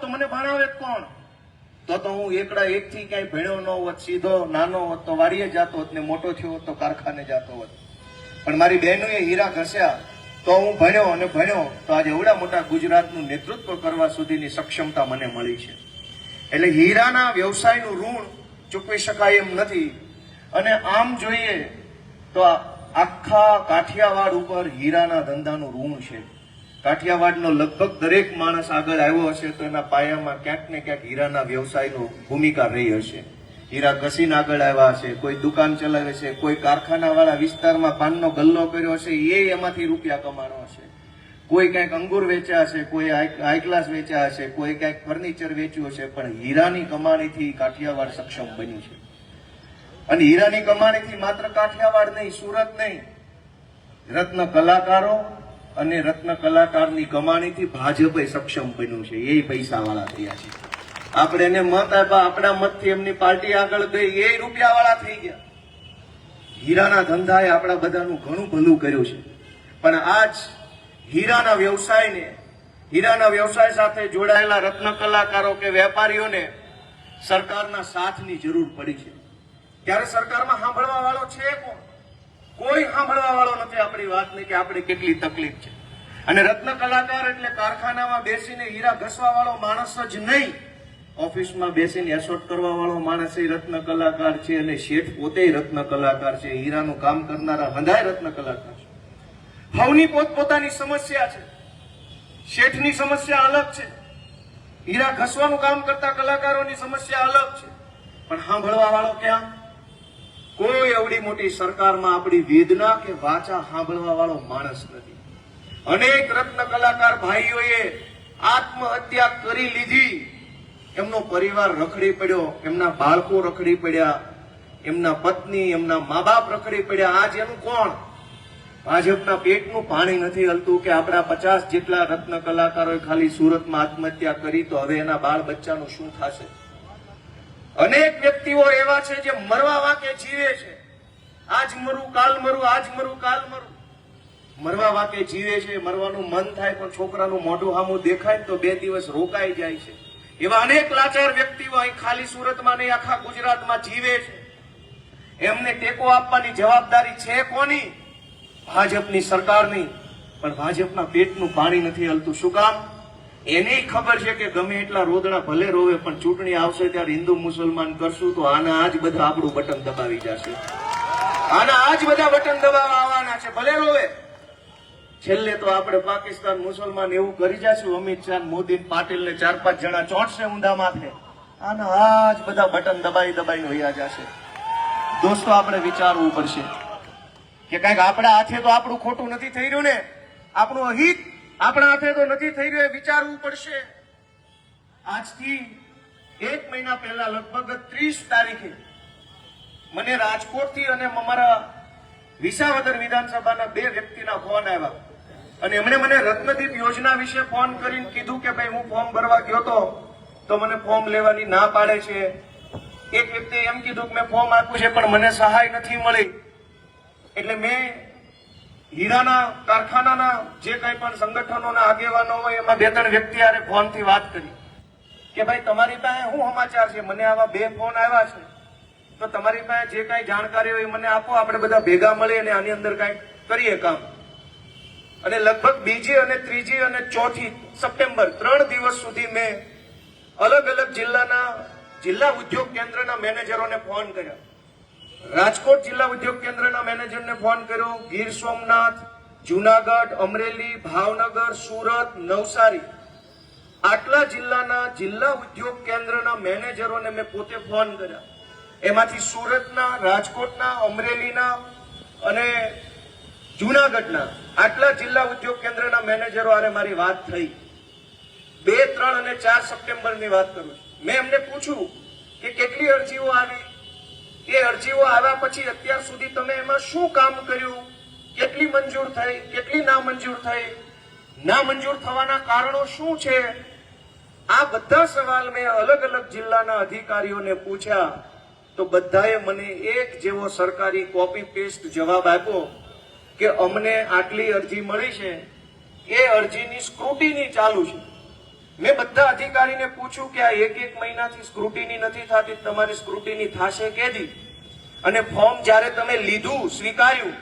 તો મને ભણાવે કોણ? તો તો હું એકડા એક થી ક્યાંય ભણ્યો ન હોત, સીધો નાનો હોત, તો વાડીએ જતો હોત ને મોટો થયો હોત, તો કારખાને જતો હોત. પણ મારી બહેનોએ હીરા ઘસ્યા, તો હું ભણ્યો અને ભણ્યો, તો આજે એવડા મોટા ગુજરાતનું નેતૃત્વ કરવા સુધીની સક્ષમતા મને મળી છે. એટલે હીરાના વ્યવસાયનું ઋણ ચૂકવી શકાય એમ નથી. અને આમ જોઈએ તો આખા કાઠિયાવાડ ઉપર હીરાના ધંધાનું ઋણ છે. કાઠિયાવાડનો લગભગ દરેક માણસ આગળ આવ્યો હશે તો એના પાયામાં ક્યાંક ને ક્યાંક હીરાના વ્યવસાયનો ભૂમિકા રહી હશે. હીરા ઘસીને આગળ આવ્યા હશે, કોઈ દુકાન ચલાવે છે, કોઈ કારખાનાવાળા વિસ્તારમાં પાનનો ગલ્લો કર્યો હશે, એ એમાંથી રૂપિયા કમાણો હશે. કોઈ કંઈક અંગુર વેચ્યા હશે, કોઈ હાઈ ગ્લાસ વેચ્યા હશે, કોઈ કંઈક ફર્નિચર વેચ્યું હશે, પણ હીરાની કમાણીથી કાઠિયાવાડ સક્ષમ બન્યું છે. અને હીરાની કમાણીથી માત્ર કાઠિયાવાડ નહીં, સુરત નહીં. રત્ન કલાકારો અને રત્ન કલાકારની કમાણીથી ભાજપે સક્ષમ બન્યું છે. એ પૈસા વાળા થયા છે. આપણે એને મત આપ્યા, આપણા મતથી એમની પાર્ટી આગળ ગઈ, એ રૂપિયા વાળા થઈ ગયા. હીરાના ધંધાએ આપણા બધાનું ઘણું ભલું કર્યું છે. પણ આજ હીરાના વ્યવસાયને, હીરાના વ્યવસાય સાથે જોડાયેલા રત્ન કલાકારો કે વેપારીઓને સરકારના સાથની જરૂર પડી છે. ત્યારે સરકારમાં સાંભળવા વાળો છે કોણ? કોઈ સાંભળવા વાળો નથી આપણી વાતને કે આપણે કેટલી તકલીફ છે. અને રત્ન કલાકાર એટલે કારખાનામાં બેસીને હીરા ઘસવા વાળો માણસ જ નહીં. ઓફિસમાં બેસીને એસોટ કરવા વાળો માણસ એ રત્ન કલાકાર છે અને શેઠ પોતે રત્ન કલાકાર છે. હીરાનું કામ કરનારા હંધાય રત્ન કલાકાર છે. હવની પોતપોતાની સમસ્યા છે. શેઠની સમસ્યા અલગ છે. હીરા ઘસવાનું કામ કરતા કલાકારોની સમસ્યા અલગ છે. પણ સાંભળવા વાળો ક્યાં? એવડી મોટી સરકારમાં આપણી વેદના કે વાચા સાંભળવા વાળો માણસ નથી. અનેક રત્ન કલાકાર ભાઈઓએ આત્મહત્યા કરી લીધી. એમનો પરિવાર રખડી પડ્યો, એમના બાળકો રખડી પડ્યા, એમના પત્ની, એમના મા બાપ રખડી પડ્યા. આજ એનું કોણ? ભાજપના પેટનું પાણી નથી હલતું કે આપણા પચાસ જેટલા રત્ન કલાકારોએ ખાલી સુરતમાં આત્મહત્યા કરી તો હવે એના બાળ બચ્ચાનું શું થશે? અનેક વ્યક્તિઓ એવા છે જે મરવા વાકે જીવે છે. આજ મરું, કાલ મરું, આજ મરું, કાલ મરું. મરવા વાકે જીવે છે, મરવાનું મન થાય, પણ છોકરાનું મોઢું હામું દેખાય તો બે દિવસ રોકાઈ જાય છે. એવા અનેક લાચાર વ્યક્તિઓ અહીં ખાલી સુરતમાં નહીં, આખા ગુજરાતમાં જીવે છે. એમને ટેકો આપવાની જવાબદારી છે કોની? ભાજપની સરકારની. પણ ભાજપના પેટનું પાણી નથી હલતું. શું કામ? એને ખબર છે કે ગમે એટલા રોદણા ભલે રોવે, પણ ચૂંટણી આવશે ત્યારે હિન્દુ મુસલમાન કરશું તો આના આજ બધા આપણું બટન દબાવી જશે. આના આજ બધા બટન દબાવવા આવવાના છે. ભલે રોવે. છેલ્લે તો આપણે પાકિસ્તાન મુસલમાન એવું કરી જશું, અમિત શાહ મોદી પાટીલ ને ચાર પાંચ જણા ચોંટશે ઊંધા માથે. આના આજ બધા બટન દબાઈ દબાઈને વયા જશે. દોસ્તો, આપણે વિચારવું પડશે કે કંઈક આપણા હાથે તો આપણું ખોટું નથી થઈ રહ્યું ને? આપણું અહિત આપણા હાથે તો નથી થઈ રહ્યું એ વિચારવું પડશે. આજથી એક મહિના પહેલા લગભગ ત્રીસ તારીખે મને રાજકોટથી અને અમારા વિસાવદર વિધાનસભાના બે વ્યક્તિના ફોન આવ્યા. અને એમણે મને રત્નદીપ યોજના વિશે ફોન કરીને કીધું કે ભાઈ હું ફોર્મ ભરવા ગયો તો તો મને ફોર્મ લેવાની ના પાડે છે. એક વ્યક્તિએ એમ કીધું કે મેં ફોર્મ આપ્યું છે, પણ મને સહાય નથી મળી. એટલે મેં હીરાના કારખાનાના જે કંઈ પણ સંગઠનોના આગેવાનો હોય, એમાં બે ત્રણ વ્યક્તિ આરે ફોનથી વાત કરી. કે ભાઈ, તમારી પાસે શું સમાચાર છે? મને આવા બે ફોન આવ્યા છે. તો તમારી પાસે જે કાંઈ જાણકારી હોય મને આપો. આપણે બધા ભેગા મળે અને આની અંદર કાંઈ કરીએ કામ. અને લગભગ બીજી અને ત્રીજી અને ચોથી સપ્ટેમ્બર ત્રણ દિવસ સુધી મેં અલગ અલગ જિલ્લાના જિલ્લા ઉદ્યોગ કેન્દ્રના મેનેજરોને ફોન કર્યા. રાજકોટ જિલ્લા ઉદ્યોગ કેન્દ્રના મેનેજરને ફોન કર્યો. ગીર સોમનાથ, જુનાગઢ, અમરેલી, ભાવનગર, સુરત, નવસારી. આટલા જિલ્લાના જિલ્લા ઉદ્યોગ કેન્દ્રના મેનેજરોને મેં પોતે ફોન કર્યા. એમાંથી સુરતના, રાજકોટના, અમરેલીના અને જુનાગઢના આટલા જિલ્લા ઉદ્યોગ કેન્દ્રના મેનેજરો આરે મારી વાત થઈ. બે, ત્રણ અને ચાર સપ્ટેમ્બરની વાત કરું છું. મેં એમને પૂછ્યું કે કેટલી અરજીઓ આવી? એ અરજીઓ આવ્યા પછી અત્યાર સુધી તમે એમાં શું કામ કર્યું? કેટલી મંજૂર થઈ? કેટલી ના મંજૂર થઈ? ના મંજૂર થવાના કારણો શું છે? આ બધા સવાલ મેં અલગ અલગ જિલ્લાના અધિકારીઓને પૂછ્યા. તો બધાએ મને એક જેવો સરકારી કોપી પેસ્ટ જવાબ આપ્યો કે અમને આટલી અરજી મળી છે. એ અરજીની સ્ક્રુટીની ચાલુ છે. મેં બધા અધિકારીને પૂછ્યું કે આ એક એક મહિનાથી સ્ક્રુટીની નથી થતી, તમારી સ્ક્રુટીની થશે કેદી? અને ફોર્મ જ્યારે તમે લીધું, સ્વીકાર્યું,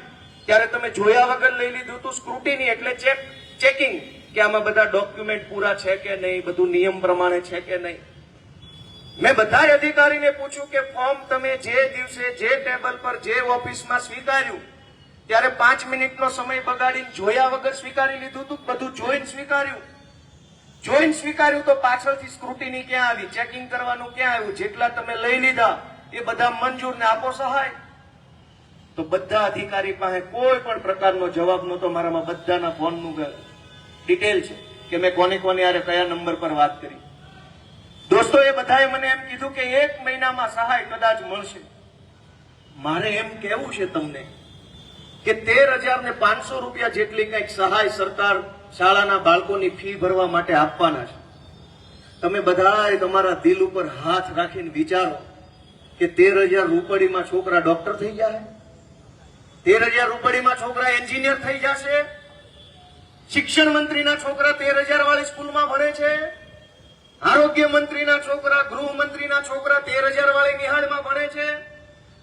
ત્યારે તમે જોયા વગર લઈ લીધું તું સ્ક્રુટીની એટલે ચેક ચેકિંગ કે આમાં બધા ડોક્યુમેન્ટ પૂરા છે કે નહીં, બધું નિયમ પ્રમાણે છે કે નહીં? મેં બધા અધિકારીને પૂછ્યું કે ફોર્મ તમે જે દિવસે જે ટેબલ પર જે ઓફિસમાં સ્વીકાર્યું, ત્યારે પાંચ મિનિટનો સમય બગાડીને જોયા વગર સ્વીકારી લીધું તું બધું જોઈને સ્વીકાર્યું? જોઈને સ્વીકાર્યું તો પાછળથી સ્ક્રુટીની ક્યાં આવી? ચેકિંગ કરવાનું ક્યાં આવ્યું? જેટલા તમે લઈ લીધા, એ બધા મંજૂર ને આપો સહાય. તો બધા અધિકારી પાસે કોઈ પણ પ્રકારનો જવાબ નહોતો મારામાં. બધાના ફોનનું ડિટેલ છે કે મેં કોને કોને યારે કયા નંબર પર વાત કરી. દોસ્તો, એ બધાએ મને એમ કીધું કે એક મહિનામાં સહાય કદાચ મળશે. મારે એમ કેવું છે તમને કે તેર હજાર ને પાંચસો રૂપિયા જેટલી કંઈક સહાય સરકાર શાળાના બાળકોની ફી ભરવા માટે આપવાના છે. તમે બધાએ તમારા દિલ ઉપર હાથ રાખીને વિચારો કે તેર હજાર રૂપડીમાં છોકરા ડોક્ટર થઈ જાય તેર હજાર રૂપડીમાં છોકરા એન્જિનિયર થઈ જશે? શિક્ષણ મંત્રીના છોકરા તેર હજાર વાળી સ્કૂલમાં ભણે છે? આરોગ્ય મંત્રીના છોકરા ગૃહ મંત્રીના છોકરા તેર હજાર વાળી નિહાળમાં ભણે છે.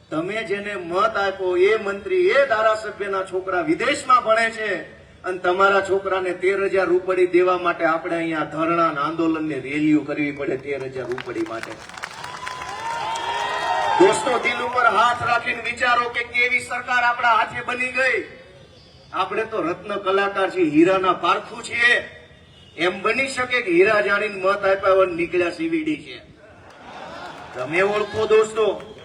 તમે જેને મત આપ્યો એ મંત્રી, એ ધારાસભ્યના છોકરા વિદેશમાં ભણે છે. અને તમારા છોકરાને તેર હજાર રૂપડી દેવા માટે આપણે અહીંયા ધરણા આંદોલન ને રેલીઓ કરવી પડે તેર હજાર રૂપડી માટે. દોસ્તો, દિલ ઉપર હાથ રાખીને વિચારો કે કેવી સરકાર આપણા હાથે બની ગઈ. આપણે તો રત્ન કલાકાર છીએ, હીરાના પારખું છીએ. એમ બની શકે કે હીરા જાણીને મત આપ્યા હોય નીકળ્યા સીવીડી છે. તમે ઓળખો દોસ્તો.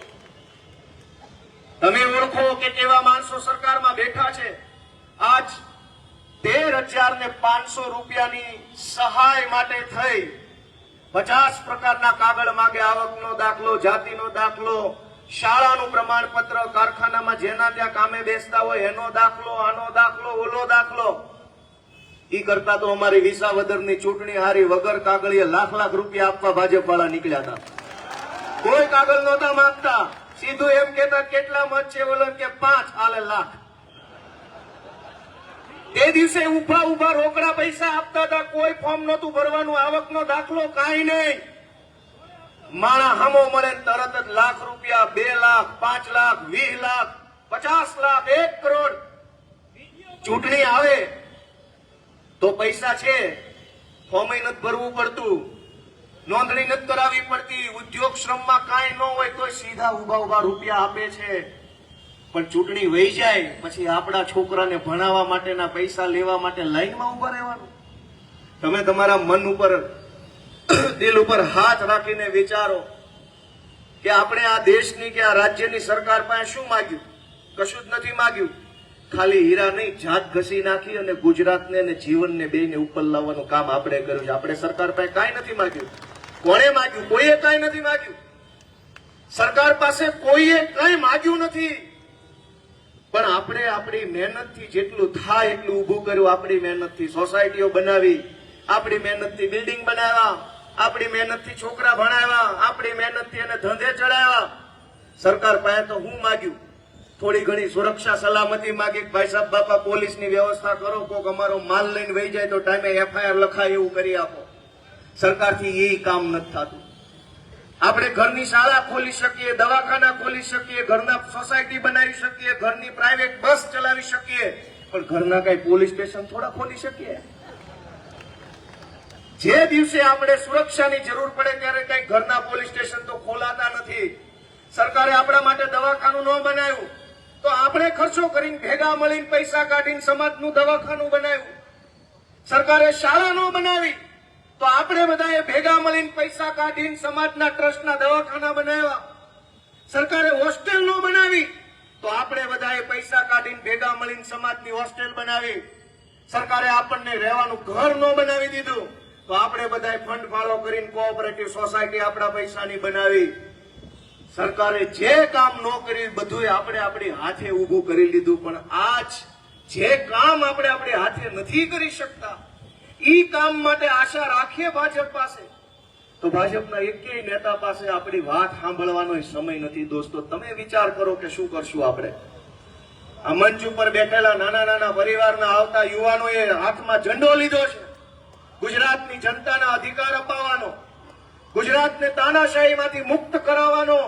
તમે ઓળખો કે કેવા માણસો સરકારમાં બેઠા છે. આજ તેર હજાર ને પાંચસો રૂપિયાની સહાય માટે થઈ. પચાસ પ્રકારના કાગળ માગે, આવકનો દાખલો, જાતિનો દાખલો, શાળાનું પ્રમાણપત્ર, કારખાનામાં જેના ત્યાં કામે બેસતા હોય એનો દાખલો, આનો દાખલો, ઓલો દાખલો. ઈ કરતા તો અમારી વિસાવદરની ચૂંટણી હારી વગર કાગળીએ લાખ લાખ રૂપિયા આપવા ભાજપ વાળા નીકળ્યા હતા. કોઈ કાગળ નહોતા માંગતા. સીધું એમ કેતા કેટલા મત છે બોલો કે પાંચ? હાલે લાખ. તે દિવસે ઊભા ઊભા રોકડા પૈસા આપતા હતા. કોઈ ફોર્મ નહોતું ભરવાનું, આવકનો દાખલો કાંઈ નહીં. માણા હમો મળે તરત જ લાખ રૂપિયા, બે લાખ, પાંચ લાખ, વીસ લાખ, પચાસ લાખ, એક કરોડ. ચૂંટણી આવે. તો પૈસા છે. ફોર્મ નથી ભરવું પડતું. નોંધણી નથી કરાવવી પડતી. ઉદ્યોગ શ્રમમાં કાંઈ ન હોય તો સીધા ઊભા ઊભા રૂપિયા આપે છે. પણ ચૂંટણી વહી જાય, પછી આપણા છોકરાને ભણાવવા માટેના પૈસા લેવા માટે લાઈનમાં ઊભા રહેવાનું. તમે તમારા મન ઉપર, દિલ ઉપર હાથ રાખીને વિચારો કે આપણે આ દેશની કે આ રાજ્યની સરકાર પાસે શું માગ્યું? કશું જ નથી માગ્યું. ખાલી હીરા નહીં, જાત ઘસી નાખી અને ગુજરાતને અને જીવનને બેને ઉપર લાવવાનું કામ આપણે કર્યું છે. આપણે સરકાર પાસે કાંઈ નથી માગ્યું. કોણે માગ્યું? કોઈએ કાંઈ નથી માગ્યું. સરકાર પાસે કોઈએ કાંઈ માગ્યું નથી. પણ આપણે આપણી મહેનતથી જેટલું થાય એટલું ઊભું કર્યું આપણી મહેનતથી. સોસાયટીઓ બનાવી, આપણી મહેનતથી બિલ્ડિંગ બનાવ્યા, આપણી મહેનતથી છોકરા ભણાવ્યા, આપણી મહેનતથી એને ધંધે ચડાવ્યા. સરકાર પાસે તો હું માગ્યું? થોડી ઘણી સુરક્ષા સલામતી માગી ભાઈ સાહેબ, બાપા, પોલીસની વ્યવસ્થા કરો. કોક અમારો માલ લઈને વહી જાય તો ટાઈમે એફઆઈઆર લખાય એવું કરી આપો. સરકારથી એ કામ નથી થતું. આપણે ઘરની શાળા ખોલી શકીએ, દવાખાના ખોલી શકીએ, ઘરના સોસાયટી બનાવી શકીએ, ઘરની પ્રાઇવેટ બસ ચલાવી શકીએ, પણ ઘરના કઈ પોલીસ સ્ટેશન થોડા ખોલી શકીએ? જે દિવસે આપણે સુરક્ષાની જરૂર પડે ત્યારે કઈ ઘરના પોલીસ સ્ટેશન તો ખોલાતા નથી. સરકારે આપણા માટે દવાખાનું ન બનાવ્યું. તો આપણે ખર્ચો કરીને ભેગા મળીને પૈસા કાઢીને સમાજનું દવાખાનું બનાવ્યું. સરકારે શાળા ન બનાવી, તો આપણે બધાએ ભેગા મળીને પૈસા કાઢીને સમાજના ટ્રસ્ટના દવાખાના બનાવ્યા. સરકારે હોસ્ટેલ નો બનાવી, તો આપણે બધાએ પૈસા કાઢીને ભેગા મળીને સમાજની હોસ્ટેલ બનાવી. સરકારે આપણને રહેવાનું ઘર ન બનાવી દીધું, તો આપણે બધાએ ફંડ ફાળો કરીને કોઓપરેટિવ સોસાયટી આપણા પૈસાની બનાવી. સરકારે જે કામ ન કર્યું બધું આપણે આપણી હાથે ઊભું કરી લીધું, પણ આજ જે કામ આપણે આપણી હાથે નથી કરી શકતા, ઈ કામ માટે આશા રાખીએ ભાજપ પાસે. તો ભાજપના એકેય નેતા પાસે આપણી વાત સાંભળવાનો સમય નથી. દોસ્તો, તમે વિચાર કરો કે શું કરશું આપણે. આ મંચ ઉપર બેઠેલા નાના નાના પરિવારના આવતા યુવાનોએ હાથમાં ઝંડો લીધો છે. ગુજરાતની જનતાના અધિકાર અપાવવાનો, ગુજરાતને તાનાશાહીમાંથી મુક્ત કરાવવાનો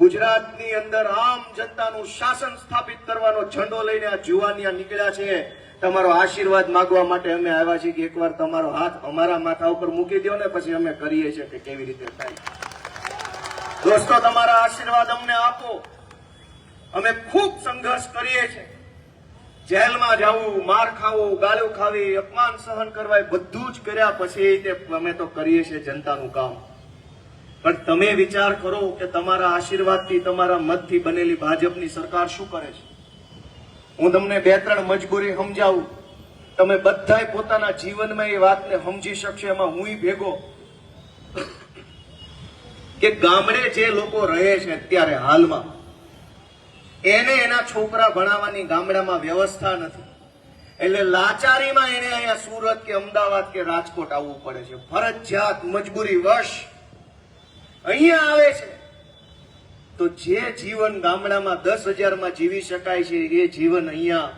ગુજરાતની અંદર આમ જનતાનું શાસન સ્થાપિત કરવાનો ઝંડો લઈને આ જુવાનિયા નીકળ્યા છે. તમારો આશીર્વાદ માંગવા માટે અમે આવ્યા છીએ કે એકવાર તમારો હાથ અમારા માથા ઉપર મૂકી દો ને પછી અમે કરીએ છીએ કે કેવી રીતે થાય. દોસ્તો, તમારા આશીર્વાદ અમને આપો. અમે ખૂબ સંઘર્ષ કરીએ છીએ. જેલમાં જવું માર ખાવું ગાળું ખાવી, અપમાન સહન કરવા બધું જ કર્યા પછી અમે તો કરીએ છીએ જનતાનું કામ. પણ તમે વિચાર કરો કે તમારા આશીર્વાદથી, તમારા મતથી બનેલી ભાજપની સરકાર શું કરે છે? હું તમને બે ત્રણ મજબૂરી સમજાવું. તમે બધા પોતાના જીવનમાં એ વાતને સમજી શકશો, એમાં હું ભેગો. કે ગામડે જે લોકો રહે છે અત્યારે હાલમાં, એને એના છોકરા ભણાવવાની ગામડામાં વ્યવસ્થા નથી. એટલે લાચારીમાં એને અહીંયા સુરત કે અમદાવાદ કે રાજકોટ આવવું પડે છે. ફરજિયાત મજબૂરી વશ અહીંયા આવે છે. તો જે જીવન ગામડામાં દસ હજારમાં જીવી શકાય છે, એ જીવન અહીંયા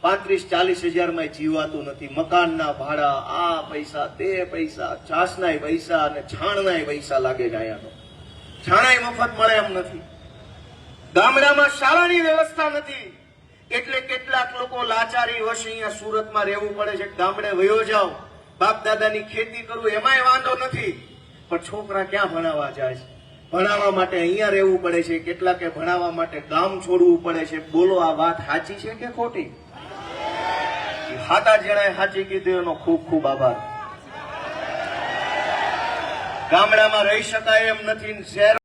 પાંત્રીસ, ચાલીસ હજારમાં જીવાતું નથી. મકાનના ભાડા, આ પૈસા, તે પૈસા છાસનાય પૈસા અને છાણનાય પૈસા લાગે છે અહીંયા તો મફત મળે એમ નથી. ગામડામાં શાળાની વ્યવસ્થા નથી. એટલે કેટલાક લોકો લાચારી વશ અહીંયા સુરતમાં રહેવું પડે છે. ગામડે વયો જાઓ. બાપ દાદાની ખેતી કરવું એમાંય વાંધો નથી. પણ છોકરા ક્યાં ભણાવવા જાય છે? ભણાવવા માટે અહીંયા રહેવું પડે છે, કેટલાકે ભણાવવા માટે ગામ છોડવું પડે છે. બોલો, આ વાત સાચી છે કે ખોટી? હાતા જેણે સાચી કીધું, એનો ખૂબ ખૂબ આભાર. ગામડામાં રહી શકાય એમ નથી શહેર